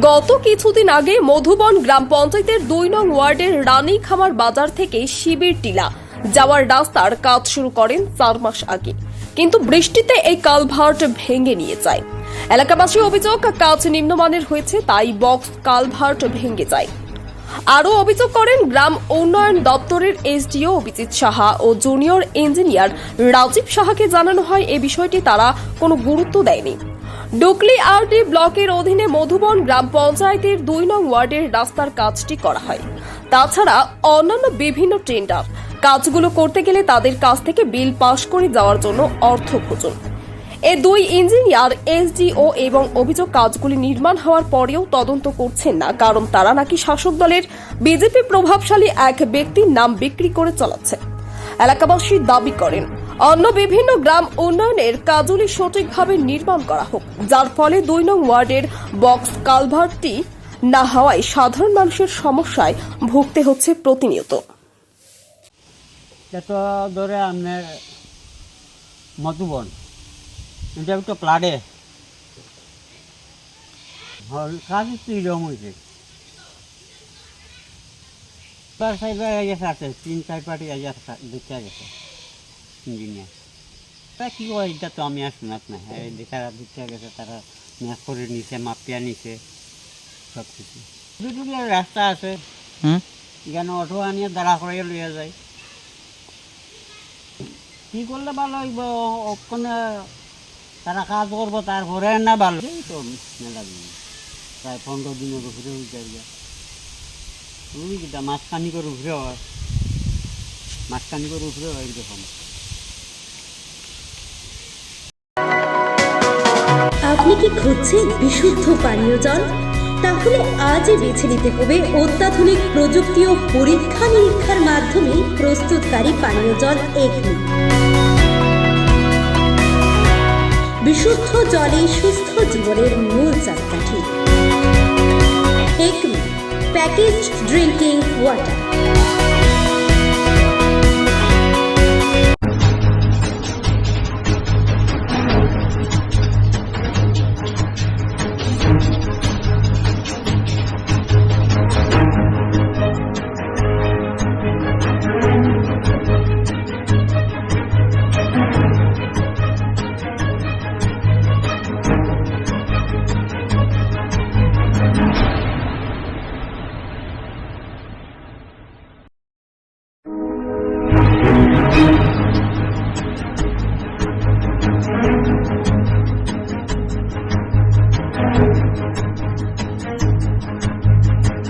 গত কিছুদিন আগে মধুবন গ্রাম পঞ্চায়েতের দুই নং ওয়ার্ডের রানী খামার বাজার থেকে শিবির টিলা। যাওয়ার রাস্তার কাজ শুরু করেন চার মাস আগে। কিন্তু বৃষ্টিতে এই কালভার্ট ভেঙে নিয়ে যায়। এলাকাবাসী অভিযোগ, কাজ নিম্নমানের হয়েছে, তাই বক্স কালভার্ট ভেঙে যায়। আরও অভিযোগ করেন গ্রাম উন্নয়ন দপ্তরের এসডিও অভিজিৎ সাহা ও জুনিয়র ইঞ্জিনিয়ার রাজীব সাহাকে জানানো হয় এ বিষয়টি তারা কোনো গুরুত্ব দেয়নি। ডুকলি আরডি ব্লকের অধীনে মধুবন গ্রাম পঞ্চায়েতের দুই নং ওয়ার্ডের রাস্তার কাজটি করা হয়। তাছাড়া অন্যান্য বিভিন্ন টেন্ডার। কাজগুলো করতে গেলে তাদের কাছ থেকে বিল পাশ করে যাওয়ার জন্য অর্থ খোঁজন। এ দুই ইঞ্জিনিয়ার, এসডিও এবং অভিযোগ কাজগুলি নির্মাণ হওয়ার পরেও তদন্ত করছেন না, কারণ তারা নাকি শাসক দলের বিজেপি প্রভাবশালী এক ব্যক্তির নাম বিক্রি করে চালাচ্ছে। এলাকাবাসী দাবি করেন, অন্য বিভিন্ন গ্রাম উন্নয়নের কাজগুলি সঠিকভাবে নির্মাণ করা হোক, যার ফলে দুই নং ওয়ার্ডের বক্স কালভার্টটি না হওয়ায় সাধারণ মানুষের সমস্যায় ভুগতে হচ্ছে প্রতিনিয়ত। ধরে আপনার মধুবন। এটা কাজ আছে তিন চার গেছে ইঞ্জিনিয়ার তা কী হয় এটা তো আমি আর শোনাত না এই দেখা গেছে তারা ম্যাপ করে নিছে মাপিয়া নিছে সব কিছু দুটো রাস্তা আছে। হুম? যেন অটো আনিয়ে দাঁড়া করাইয়া লইয়া যায়। কি করলে ভালো হইব? ওখানে তারা কাজ করব তারপরে না ভালো। এই তো মেলা দিন। প্রায় পনেরো দিনের উপরে হয়ে যাবে তুমি কিটা মাঝখানি করে উপরে হয়। মাঝখানি করে উপরে হয় এরকম। আপনি কি খুঁজছেন বিশুদ্ধ পানীয় জল? তাহলে আজই বেছে নিতে হবে অত্যাধুনিক প্রযুক্তি ও পরীক্ষা নিরীক্ষার মাধ্যমে প্রস্তুতকারী পানীয় জল এগনি বিশুদ্ধ জলে সুস্থ জীবনের মূল একমি প্যাকেজ ড্রিঙ্কিং ওয়াটার